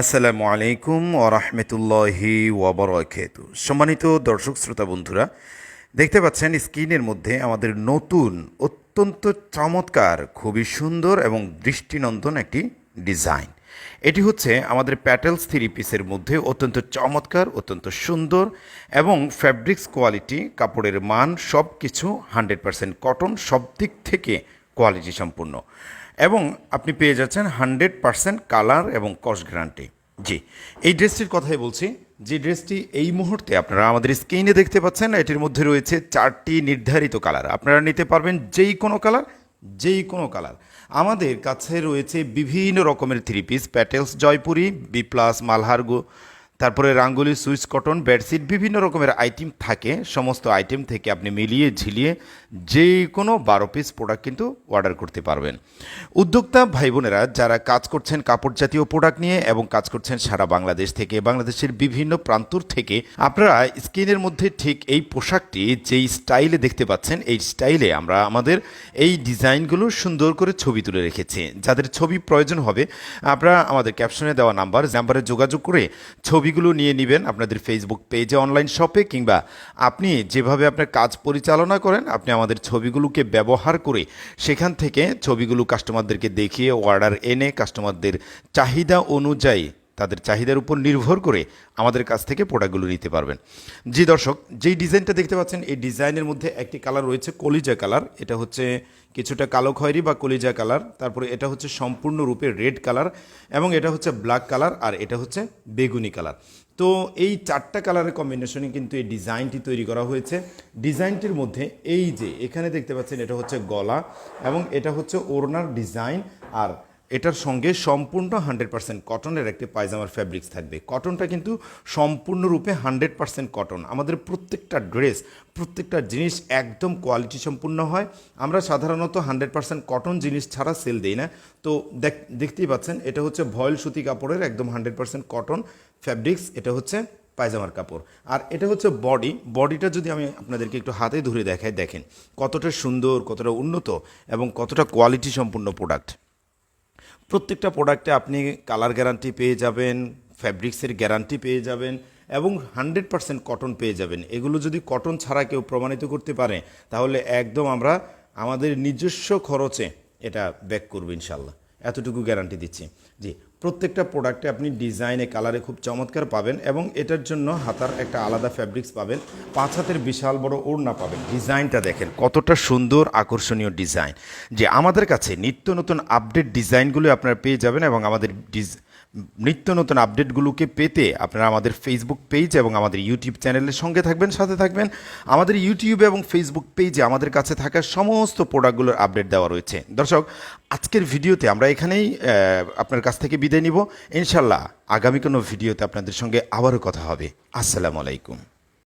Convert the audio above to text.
আসসালামু আলাইকুম ওরহমতুল্লাহি ওবরাকাত সম্মানিত দর্শক, শ্রোতা, বন্ধুরা, দেখতে পাচ্ছেন স্ক্রিনের মধ্যে আমাদের নতুন, অত্যন্ত চমৎকার, খুবই সুন্দর এবং দৃষ্টিনন্দন একটি ডিজাইন। এটি হচ্ছে আমাদের প্যাটেলস থ্রি পিসের মধ্যে অত্যন্ত চমৎকার, অত্যন্ত সুন্দর এবং ফ্যাব্রিক্স কোয়ালিটি, কাপড়ের মান সব কিছু হান্ড্রেড পার্সেন্ট কটন সব দিক থেকে কোয়ালিটি সম্পূর্ণ। এবং আপনি পেয়ে যাচ্ছেন হান্ড্রেড পার্সেন্ট কালার এবং কস্ট গ্যারান্টি। জি। এই ড্রেসটির কথাই বলছি, যে ড্রেসটি এই মুহূর্তে আপনারা আমাদের স্ক্রিনে দেখতে পাচ্ছেন, এটির মধ্যে রয়েছে চারটি নির্ধারিত কালার। আপনারা নিতে পারবেন যেই কোনো কালার, যেই কোনো কালার। আমাদের কাছে রয়েছে বিভিন্ন রকমের থ্রি পিস প্যাটেলস জয়পুরি বি প্লাস মালহারগো তারপরে রাঙ্গুলি সুইচ কটন, বেডশিট বিভিন্ন রকমের আইটেম থাকে। সমস্ত আইটেম থেকে আপনি মিলিয়ে ঝিলিয়ে যে কোনো বারো পিস প্রোডাক্ট কিন্তু অর্ডার করতে পারবেন। উদ্যোক্তা ভাই বোনেরা যারা কাজ করছেন কাপড় জাতীয় প্রোডাক্ট নিয়ে এবং কাজ করছেন সারা বাংলাদেশ থেকে, বাংলাদেশের বিভিন্ন প্রান্তর থেকে, আপনারা স্ক্রিনের মধ্যে ঠিক এই পোশাকটি যেই স্টাইলে দেখতে পাচ্ছেন, এই স্টাইলে আমরা আমাদের এই ডিজাইনগুলো সুন্দর করে ছবি তুলে রেখেছি। যাদের ছবি প্রয়োজন হবে, আপনারা আমাদের ক্যাপশনে দেওয়া নাম্বার নাম্বারে যোগাযোগ করে ছবিগুলো নিয়ে নেবেন আপনাদের ফেসবুক পেজে অনলাইন শপে কিংবা আপনি যেভাবে আপনার কাজ পরিচালনা করেন, আপনি আমাদের ছবিগুলোকে ব্যবহার করে সেখান থেকে ছবিগুলো কাস্টমারদেরকে দেখিয়ে অর্ডার এনে কাস্টমারদের চাহিদা অনুযায়ী তাদের চাহিদার উপর নির্ভর করে আমাদের কাছ থেকে প্রোডাক্টগুলো নিতে পারবেন। জি দর্শক, যেই ডিজাইনটা দেখতে পাচ্ছেন, এই ডিজাইনের মধ্যে একটি কালার রয়েছে কলিজা কালার এটা হচ্ছে কিছুটা কালো খয়েরি বা কলিজা কালার তারপরে এটা হচ্ছে সম্পূর্ণরূপে রেড কালার এবং এটা হচ্ছে ব্ল্যাক কালার আর এটা হচ্ছে বেগুনি কালার তো এই চারটা কালারের কম্বিনেশনে কিন্তু এই ডিজাইনটি তৈরি করা হয়েছে। ডিজাইনটির মধ্যে এই যে এখানে দেখতে পাচ্ছেন, এটা হচ্ছে গলা এবং এটা হচ্ছে ওড়নার ডিজাইন আর এটার সঙ্গে সম্পূর্ণ হান্ড্রেড পার্সেন্ট কটনের একটি পায়জামার ফ্যাব্রিক্স থাকবে। কটনটা কিন্তু সম্পূর্ণরূপে হান্ড্রেড পার্সেন্ট কটন। আমাদের প্রত্যেকটা ড্রেস প্রত্যেকটা জিনিস একদম কোয়ালিটি সম্পূর্ণ হয়। আমরা সাধারণত হান্ড্রেড পার্সেন্ট কটন জিনিস ছাড়া সেল দিই না। তো দেখ, দেখতেই পাচ্ছেন, এটা হচ্ছে ভয়েল সুতি কাপড়ের একদম হান্ড্রেড পার্সেন্ট কটন ফ্যাব্রিক্স এটা হচ্ছে পায়জামার কাপড়। আর এটা হচ্ছে বডি বডিটা যদি আমি আপনাদেরকে একটু হাতে ধরে দেখাই, দেখেন কতটা সুন্দর, কতটা উন্নত এবং কতটা কোয়ালিটি সম্পূর্ণ প্রোডাক্ট প্রত্যেকটা প্রোডাক্টে আপনি কালার গ্যারান্টি পেয়ে যাবেন ফ্যাব্রিক্সের গ্যারান্টি পেয়ে যাবেন এবং হান্ড্রেড পারসেন্ট কটন পেয়ে যাবেন। এগুলো যদি কটন ছাড়া কেউ প্রমাণিত করতে পারে, তাহলে একদম আমরা আমাদের নিজস্ব খরচে এটা ব্যাক করব ইনশাল্লাহ এতটুকু গ্যারান্টি দিচ্ছি। জি, প্রত্যেকটা প্রোডাক্টে আপনি ডিজাইনে কালারে খুব চমৎকার পাবেন এবং এটার জন্য হাতার একটা আলাদা ফ্যাব্রিক্স পাবেন। পাঁচ হাতের বিশাল বড় ওড়না পাবেন। ডিজাইনটা দেখেন, কতটা সুন্দর, আকর্ষণীয় ডিজাইন যে আমাদের কাছে নিত্য নতুন আপডেট ডিজাইনগুলো আপনারা পেয়ে যাবেন এবং আমাদের ডিজ নিত্য নতুন আপডেটগুলোকে পেতে আপনারা আমাদের ফেসবুক পেজ এবং আমাদের ইউটিউব চ্যানেলের সঙ্গে থাকবেন, সাথে থাকবেন। আমাদের ইউটিউব এবং ফেসবুক পেজে আমাদের কাছে থাকা সমস্ত প্রোডাক্টগুলোর আপডেট দেওয়া রয়েছে। দর্শক, আজকের ভিডিওতে আমরা এখানেই আপনার কাছ থেকে বিদায় নিব। ইনশাল্লাহ আগামী কোনো ভিডিওতে আপনাদের সঙ্গে আবারও কথা হবে। আসসালামু আলাইকুম।